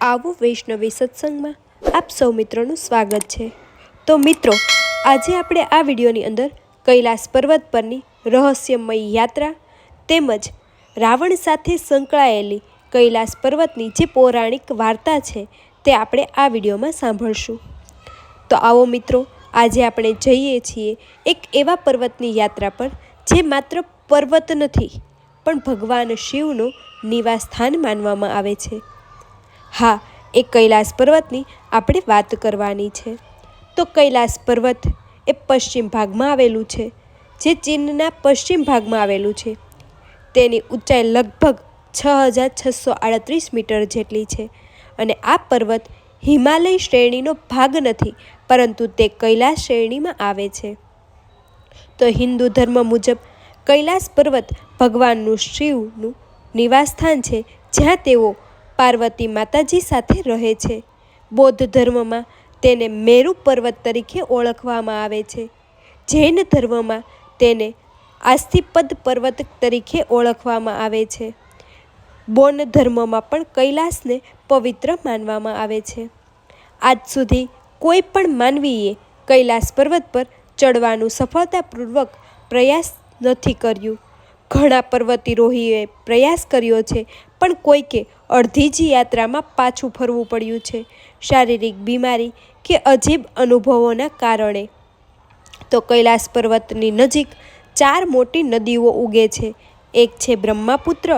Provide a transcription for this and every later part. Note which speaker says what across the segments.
Speaker 1: આવો વૈષ્ણવી સત્સંગમાં આપ સૌ મિત્રોનું સ્વાગત છે. તો મિત્રો, આજે આપણે આ વિડીયોની અંદર કૈલાસ પર્વત પરની રહસ્યમય યાત્રા તેમજ રાવણ સાથે સંકળાયેલી કૈલાસ પર્વતની જે પૌરાણિક વાર્તા છે તે આપણે આ વિડીયોમાં સાંભળશું. તો આવો મિત્રો, આજે આપણે જઈએ છીએ એક એવા પર્વતની યાત્રા પર જે માત્ર પર્વત નથી, પણ ભગવાન શિવનું નિવાસ સ્થાન માનવામાં આવે છે. હા, એ કૈલાસ પર્વતની આપણે વાત કરવાની છે. તો કૈલાસ પર્વત એ પશ્ચિમ ભાગમાં આવેલું છે, જે ચીનના પશ્ચિમ ભાગમાં આવેલું છે. તેની ઊંચાઈ લગભગ છ હજાર છસો આડત્રીસ મીટર જેટલી છે અને આ પર્વત હિમાલય શ્રેણીનો ભાગ નથી, પરંતુ તે કૈલાસ શ્રેણીમાં આવે છે. તો હિન્દુ ધર્મ મુજબ કૈલાસ પર્વત ભગવાનનું શિવનું નિવાસસ્થાન છે, જ્યાં તેઓ પાર્વતી માતાજી સાથે રહે છે. બૌદ્ધ ધર્મમાં તેને મેરુ પર્વત તરીકે ઓળખવામાં આવે છે. જૈન ધર્મમાં તેને આસ્થિપદ પર્વત તરીકે ઓળખવામાં આવે છે. બૌદ્ધ ધર્મમાં પણ કૈલાસને પવિત્ર માનવામાં આવે છે. આજ સુધી કોઈ પણ માનવીએ કૈલાસ પર્વત પર ચડવાનું સફળતાપૂર્વક પ્રયાસ નથી કર્યું. ઘણા પર્વતીરોહીએ પ્રયાસ કર્યો છે, પણ કોઈકે અડધી જ યાત્રામાં પાછું ફરવું પડ્યું છે. શારીરિક બીમારી કે અજીબ અનુભવોના કારણે. તો કૈલાસ પર્વતની નજીક ચાર મોટી નદીઓ ઉગે છે. એક છે બ્રહ્માપુત્ર,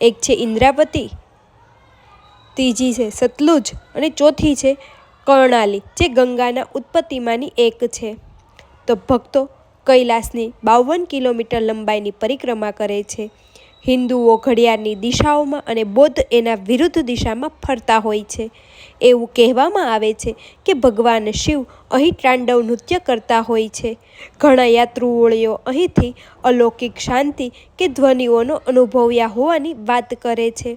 Speaker 1: એક છે ઇન્દ્રાવતી, ત્રીજી છે સતલુજ અને ચોથી છે કર્ણાલી, જે ગંગાના ઉત્પત્તિમાંની એક છે. તો ભક્તો કૈલાસની બાવન કિલોમીટર લંબાઈની પરિક્રમા કરે છે. હિન્દુઓ ઘડિયાળની દિશાઓમાં અને બૌદ્ધ એના વિરુદ્ધ દિશામાં ફરતા હોય છે. એવું કહેવામાં આવે છે કે ભગવાન શિવ અહીં તાંડવ નૃત્ય કરતા હોય છે. ઘણા યાત્રુઓળીઓ અહીંથી અલૌકિક શાંતિ કે ધ્વનિઓનો અનુભવ્યા હોવાની વાત કરે છે.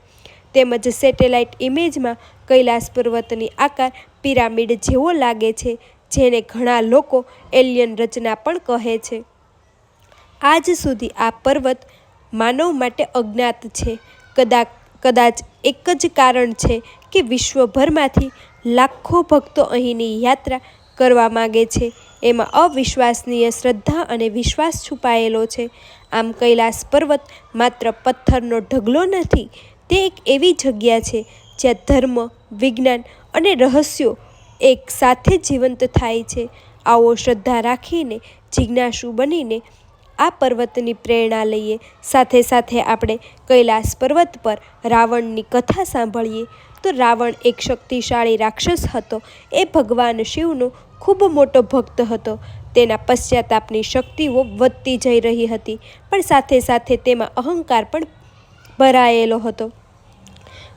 Speaker 1: તેમજ સેટેલાઇટ ઇમેજમાં કૈલાસ પર્વતની આકાર પિરામિડ જેવો લાગે છે, જેને ઘણા લોકો એલિયન રચના પણ કહે છે. આજ સુધી આ પર્વત માનવ માટે અજ્ઞાત છે. કદાચ કદાચ એક જ કારણ છે કે વિશ્વભરમાંથી લાખો ભક્તો અહીંની યાત્રા કરવા માગે છે. એમાં અવિશ્વાસનીય શ્રદ્ધા અને વિશ્વાસ છુપાયેલો છે. આમ કૈલાસ પર્વત માત્ર પથ્થરનો ઢગલો નથી, તે એક એવી જગ્યા છે જ્યાં ધર્મ, વિજ્ઞાન અને રહસ્યો એક સાથે જીવંત થાય છે. આવો શ્રદ્ધા રાખીને, જિજ્ઞાસુ બનીને આ પર્વતની પ્રેરણા લઈએ. સાથે સાથે આપણે કૈલાસ પર્વત પર રાવણની કથા સાંભળીએ. તો રાવણ એક શક્તિશાળી રાક્ષસ હતો. એ ભગવાન શિવનો ખૂબ મોટો ભક્ત હતો. તેના પશ્ચાતાપની શક્તિઓ વધતી જઈ રહી હતી. પણ સાથે સાથે તેમાં અહંકાર પણ ભરાયેલો હતો.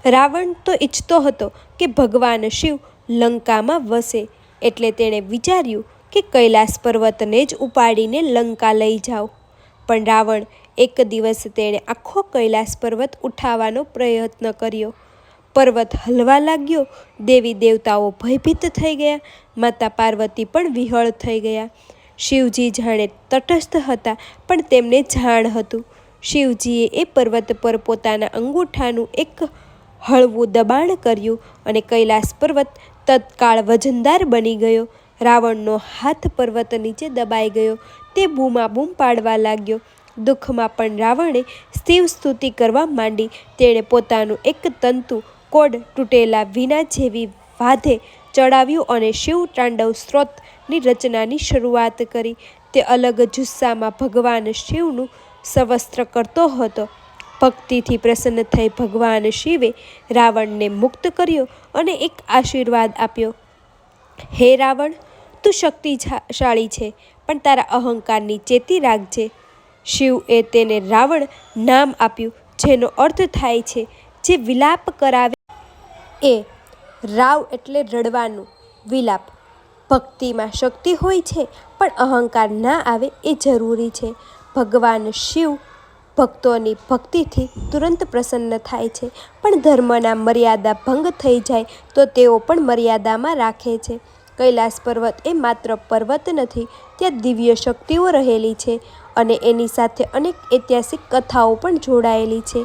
Speaker 1: રાવણ તો ઈચ્છતો હતો કે ભગવાન શિવ લંકામાં વસે. એટલે તેણે વિચાર્યું કે કૈલાસ પર્વતને જ ઉપાડીને લંકા લઈ જાઓ. પણ રાવણ એક દિવસ તેણે આખો કૈલાસ પર્વત ઉઠાવવાનો પ્રયત્ન કર્યો. પર્વત હલવા લાગ્યો, દેવી દેવતાઓ ભયભીત થઈ ગયા, માતા પાર્વતી પણ વિહળ થઈ ગયા. શિવજી જાણે તટસ્થ હતા, પણ તેમને જાણ હતું. શિવજીએ એ પર્વત પર પોતાના અંગૂઠાનું એક હળવું દબાણ કર્યું અને કૈલાસ પર્વત તત્કાળ વજનદાર બની ગયો. રાવણનો હાથ પર્વત નીચે દબાઈ ગયો. તે બૂમા બૂમ પાડવા લાગ્યો. દુઃખમાં પણ રાવણે શિવ સ્તુતિ કરવા માંડી. તેણે પોતાનું એક તંતુ કોડ તૂટેલા વિના જેવી વાધે ચડાવ્યું અને શિવ તાંડવ સ્ત્રોતની રચનાની શરૂઆત કરી. તે અલગ જુસ્સામાં ભગવાન શિવનું સવસ્ત્ર કરતો હતો. ભક્તિથી પ્રસન્ન થઈ ભગવાન શિવે રાવણને મુક્ત કર્યો અને એક આશીર્વાદ આપ્યો. હે રાવણ તું શક્તિશાળી છે, પણ તારા અહંકારની ચેતી રાખજે શિવ એ તેને રાવણ નામ આપ્યું, જેનો અર્થ થાય છે, જે વિલાપ કરાવે. એ રાવ એટલે રડવાનું વિલાપ. ભક્તિમાં શક્તિ હોય છે, પણ અહંકાર ના આવે એ જરૂરી છે. ભગવાન શિવ ભક્તોની ભક્તિથી તુરંત પ્રસન્ન થાય છે, પણ ધર્મના મર્યાદા ભંગ થઈ જાય તો તેઓ પણ મર્યાદામાં રાખે છે. કૈલાસ પર્વત એ માત્ર પર્વત નથી, ત્યાં દિવ્ય શક્તિઓ રહેલી છે અને એની સાથે અનેક ઐતિહાસિક કથાઓ પણ જોડાયેલી છે.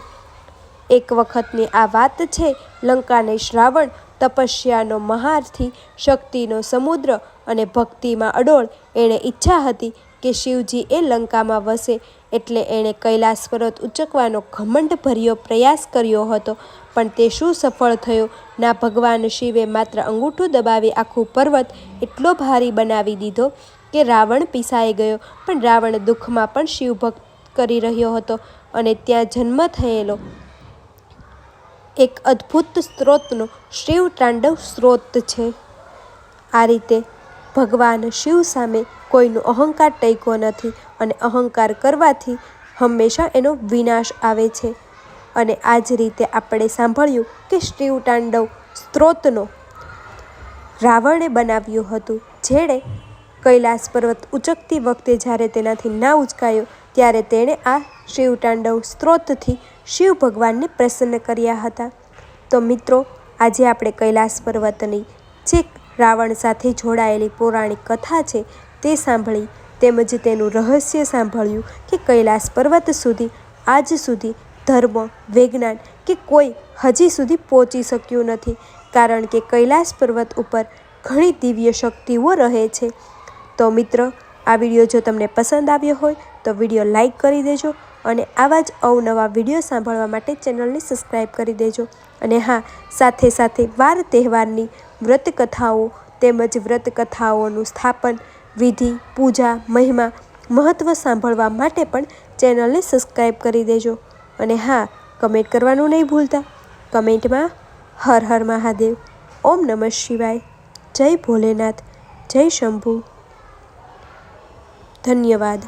Speaker 1: એક વખતની આ વાત છે, લંકાને શ્રાવણ, તપસ્યાનો મહારથી, શક્તિનો સમુદ્ર અને ભક્તિમાં અડોળ, એણે ઈચ્છા હતી કે શિવજી એ લંકામાં વસે એટલે એણે કૈલાસ પર્વત ઉંચકવાનો ઘમંડભર્યો પ્રયાસ કર્યો હતો. પણ તે શું સફળ થયો? ના, ભગવાન શિવે માત્ર અંગૂઠું દબાવી આખું પર્વત એટલો ભારી બનાવી દીધો કે રાવણ પીસાઈ ગયો. પણ રાવણ દુઃખમાં પણ શિવભક્ત કરી રહ્યો હતો અને ત્યાં જન્મ થયેલો. એક અદ્ભુત સ્ત્રોતનો શિવ તાંડવ સ્ત્રોત છે. આ રીતે ભગવાન શિવ સામે કોઈનું અહંકાર ટેકો નથી અને અહંકાર કરવાથી હંમેશા એનો વિનાશ આવે છે. અને આ જ રીતે આપણે સાંભળ્યું કે શિવ તાંડવ સ્ત્રોતનો રાવણે બનાવ્યું હતું. જેણે કૈલાસ પર્વત ઉચકતી વખતે જ્યારે તેનાથી ના ઉચકાયો, ત્યારે તેણે આ શિવ તાંડવ સ્ત્રોતથી શિવ ભગવાનને પ્રસન્ન કર્યા હતા. તો મિત્રો, આજે આપણે કૈલાસ પર્વતની જે રાવણ સાથે જોડાયેલી પૌરાણિક કથા છે તે સાંભળી તેમજ તેનું રહસ્ય સાંભળ્યું કે કૈલાસ પર્વત સુધી, આજ સુધી ધર્મ, વિજ્ઞાન કે કોઈ હજી સુધી પહોંચી શક્યું નથી. કારણ કે કૈલાસ પર્વત ઉપર ઘણી દિવ્ય શક્તિઓ રહે છે. તો મિત્રો, આ વીડિયો જો તમને પસંદ આવ્યો હોય, તો વીડિયો લાઈક કરી દેજો અને આવા જ અવનવા વીડિયો સાંભળવા માટે ચેનલને સબસ્ક્રાઈબ કરી દેજો. અને હા, સાથે સાથે વાર તહેવારની વ્રતકથાઓ તેમજ વ્રતકથાઓનું સ્થાપન વિધિ, પૂજા, મહિમા મહત્ત્વ સાંભળવા માટે પણ ચેનલને સબસ્ક્રાઈબ કરી દેજો. અને હા, કમેન્ટ કરવાનું નહીં ભૂલતા. કમેન્ટમાં હર હર મહાદેવ. ઓમ નમઃ શિવાય. જય ભોલેનાથ. જય શંભુ. ધન્યવાદ.